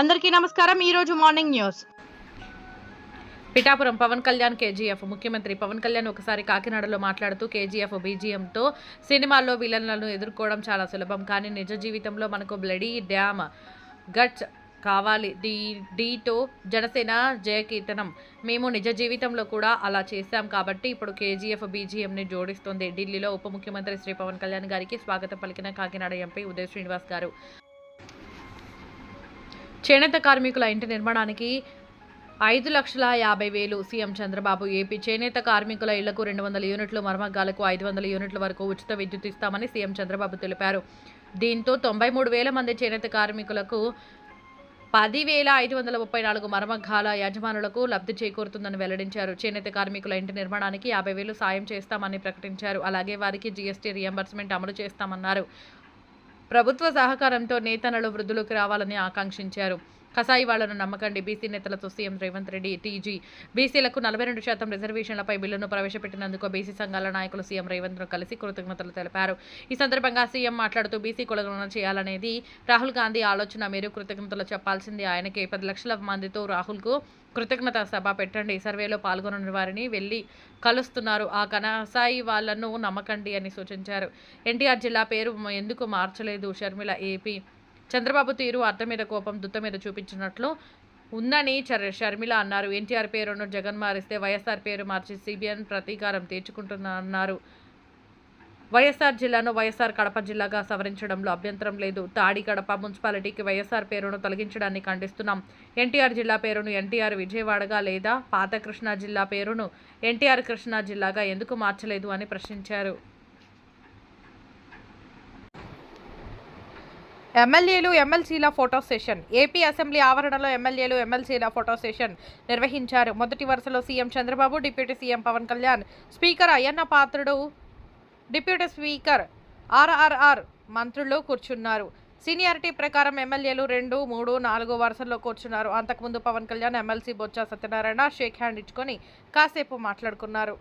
అందరికీ నమస్కారం. ఈ రోజు morning news. Pithapuram Pawan Kalyan KGF ముఖ్యమంత్రి పవన్ కళ్యాణ్ ఒకసారి కాకినాడలో మాట్లాడుతూ కేజీఎఫ్ బీజీఎంతో సినిమాల్లో విలన్లను ఎదుర్కోవడం చాలా సులభం. కానీ నిజ జీవితంలో మనకు బ్లడీ డ్యామ్ గట్స్ కావాలి. డీ డీటో జనసేన జయకీర్తనం. మేము నిజ జీవితంలో కూడా అలా చేశాం కాబట్టి ఇప్పుడు కేజీఎఫ్ బీజీఎంని జోడిస్తోంది. ఢిల్లీలో ఉప ముఖ్యమంత్రి శ్రీ పవన్ కళ్యాణ్ గారికి స్వాగతం పలికిన కాకినాడ ఎంపీ ఉదయ్ శ్రీనివాస్ గారు. చేనేత కార్మికుల ఇంటి నిర్మాణానికి ఐదు లక్షల యాభై వేలు సీఎం చంద్రబాబు ఏపీ చేనేత కార్మికుల ఇళ్ళకు రెండు వందల యూనిట్లు మర్మగ్గాలకు ఐదు వందల యూనిట్ల వరకు ఉచిత విద్యుత్ ఇస్తామని సీఎం చంద్రబాబు తెలిపారు. దీంతో తొంభై మూడు వేల మంది చేనేత కార్మికులకు పదివేల ఐదు వందల ముప్పై నాలుగు మర్మగ్గాల యజమానులకు లబ్ధి చేకూరుతుందని వెల్లడించారు. చేనేత కార్మికుల ఇంటి నిర్మాణానికి యాభై వేలు సాయం చేస్తామని ప్రకటించారు. అలాగే వారికి జీఎస్టీ రియంబర్స్మెంట్ అమలు చేస్తామన్నారు. ప్రభుత్వ సహకారంతో నేతనలు వృద్ధులకు రావాలని ఆకాంక్షించారు. కసాయి వాళ్ళను నమ్మకండి. బీసీ నేతలతో సీఎం రేవంత్ రెడ్డి టీజీ బీసీలకు నలభై రెండు శాతం రిజర్వేషన్లపై బిల్లును ప్రవేశపెట్టినందుకు బీసీ సంఘాల నాయకులు సీఎం రేవంత్ను కలిసి కృతజ్ఞతలు తెలిపారు. ఈ సందర్భంగా సీఎం మాట్లాడుతూ బీసీ కులగణన చేయాలనేది రాహుల్ గాంధీ ఆలోచన మీరు కృతజ్ఞతలు చెప్పాల్సింది. ఆయనకే పది లక్షల మందితో రాహుల్కు కృతజ్ఞత సభ పెట్టండి. సర్వేలో పాల్గొనని వారిని వెళ్ళి కలుస్తున్నారు. ఆ కనసాయి వాళ్ళను నమ్మకండి అని సూచించారు. ఎన్టీఆర్ జిల్లా పేరు ఎందుకు మార్చలేదు? షర్మిల ఏపీ చంద్రబాబు తీరు అర్థం మీద కోపం దుత్త మీద చూపించినట్లు ఉందని చర్ షర్మిల అన్నారు. ఎన్టీఆర్ పేరును జగన్ మారిస్తే వైఎస్ఆర్ పేరు మార్చి సిబిఎన్ ప్రతీకారం తీర్చుకుంటున్నారు వైఎస్ఆర్ జిల్లాను వైఎస్ఆర్ కడప జిల్లాగా సవరించడంలో అభ్యంతరం లేదు. తాడి కడప మున్సిపాలిటీకి వైఎస్ఆర్ పేరును తొలగించడాన్ని ఖండిస్తున్నాం. ఎన్టీఆర్ జిల్లా పేరును ఎన్టీఆర్ విజయవాడగా లేదా పాత కృష్ణా జిల్లా పేరును ఎన్టీఆర్ కృష్ణా జిల్లాగా ఎందుకు మార్చలేదు అని ప్రశ్నించారు. ఎమ్మెల్యేలు ఎమ్మెల్సీల ఫోటో సెషన్. ఏపీ అసెంబ్లీ ఆవరణలో ఎమ్మెల్యేలు ఎమ్మెల్సీల ఫోటో సెషన్ నిర్వహించారు. మొదటి వరుసలో CM Chandrababu deputy CM Pawan Kalyan speaker Ayyanna Patrudu deputy speaker RRR మంత్రులు కూర్చున్నారు. సీనియారిటీ ప్రకారం ఎమ్మెల్యేలు రెండు మూడు నాలుగు వరుసల్లో కూర్చున్నారు. అంతకుముందు Pawan Kalyan MLC Botsa Satyanarayana shake hand ఇచ్చుకొని కాసేపు మాట్లాడుకున్నారు.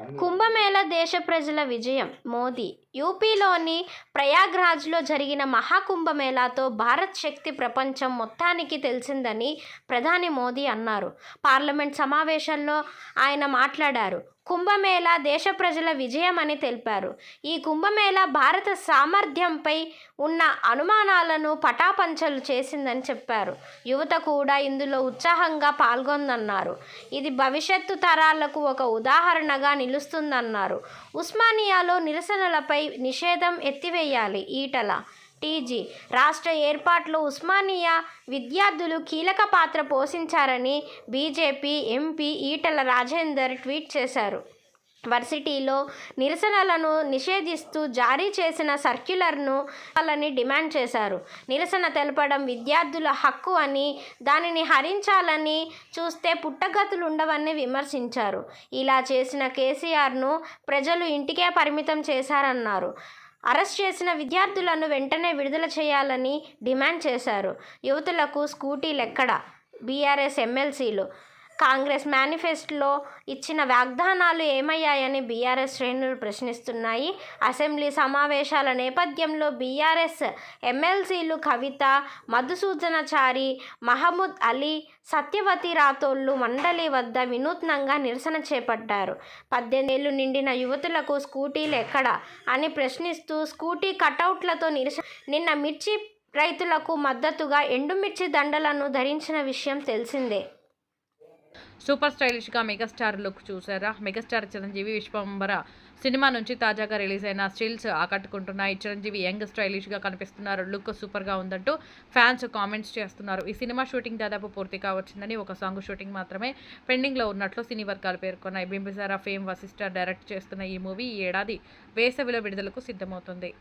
కుంభమేళ దేశ ప్రజల విజయం. మోదీ యూపీలోని ప్రయాగ్రాజ్లో జరిగిన మహాకుంభమేళాతో భారత్ శక్తి ప్రపంచం మొత్తానికి తెలిసిందని ప్రధాని మోదీ అన్నారు. పార్లమెంట్ సమావేశంలో ఆయన మాట్లాడారు. కుంభమేళ దేశ ప్రజల విజయం అని తెలిపారు. ఈ కుంభమేళ భారత సామర్థ్యంపై ఉన్న అనుమానాలను పటాపంచలు చేసిందని చెప్పారు. యువత కూడా ఇందులో ఉత్సాహంగా పాల్గొందన్నారు. ఇది భవిష్యత్తు తరాలకు ఒక ఉదాహరణగా నిలుస్తుందన్నారు. ఉస్మానియాలో నిరసనలపై నిషేధం ఎత్తివేయాలి. ఈటల టీజీ రాష్ట్ర ఏర్పాట్లో ఉస్మానియా విద్యార్థులు కీలక పాత్ర పోషించారని BJP MP Etela Rajender tweet చేశారు. వర్సిటీలో నిరసనలను నిషేధిస్తూ జారీ చేసిన సర్క్యులర్ను వాళ్ళని డిమాండ్ చేశారు. నిరసన తెలపడం విద్యార్థుల హక్కు అని దానిని హరించాలని చూస్తే పుట్టగతులు ఉండవని విమర్శించారు. ఇలా చేసిన కేసీఆర్ను ప్రజలు ఇంటికే పరిమితం చేశారన్నారు. అరెస్ట్ చేసిన విద్యార్థులను వెంటనే విడుదల చేయాలని డిమాండ్ చేశారు. యువతులకు స్కూటీలెక్కడ బీఆర్ఎస్ ఎమ్మెల్సీలు కాంగ్రెస్ మేనిఫెస్టోలో ఇచ్చిన వాగ్దానాలు ఏమయ్యాయని బీఆర్ఎస్ శ్రేణులు ప్రశ్నిస్తున్నాయి. అసెంబ్లీ సమావేశాల నేపథ్యంలో బీఆర్ఎస్ ఎమ్మెల్సీలు కవిత మధుసూదనచారి మహమూద్ అలీ సత్యవతి రాథోళ్ళు మండలి వద్ద వినూత్నంగా నిరసన చేపట్టారు. పద్దెనిమిదేళ్ళు నిండిన యువతులకు స్కూటీలు ఎక్కడ అని ప్రశ్నిస్తూ స్కూటీ కటౌట్లతో నిరసన నిన్న మిర్చి రైతులకు మద్దతుగా ఎండుమిర్చి దండలను ధరించిన విషయం తెలిసిందే. సూపర్ స్టైలిష్గా మెగాస్టార్ లుక్ చూసారా మెగాస్టార్ చిరంజీవి విశ్వంబర సినిమా నుంచి తాజాగా రిలీజ్ అయిన స్టిల్స్ ఆకట్టుకుంటున్నాయి. చిరంజీవి యంగ్ స్టైలిష్గా కనిపిస్తున్నారు. లుక్ సూపర్గా ఉందంటూ ఫ్యాన్స్ కామెంట్స్ చేస్తున్నారు. ఈ సినిమా షూటింగ్ దాదాపు పూర్తిగా వచ్చిందని ఒక సాంగ్ షూటింగ్ మాత్రమే పెండింగ్లో ఉన్నట్లు సినీ వర్గాలు పేర్కొన్నాయి. బింబిసారా ఫేమ్ వశిష్ఠ డైరెక్ట్ చేస్తున్న ఈ మూవీ ఈ ఏడాది వేసవిలో విడుదలకు సిద్ధమవుతుంది.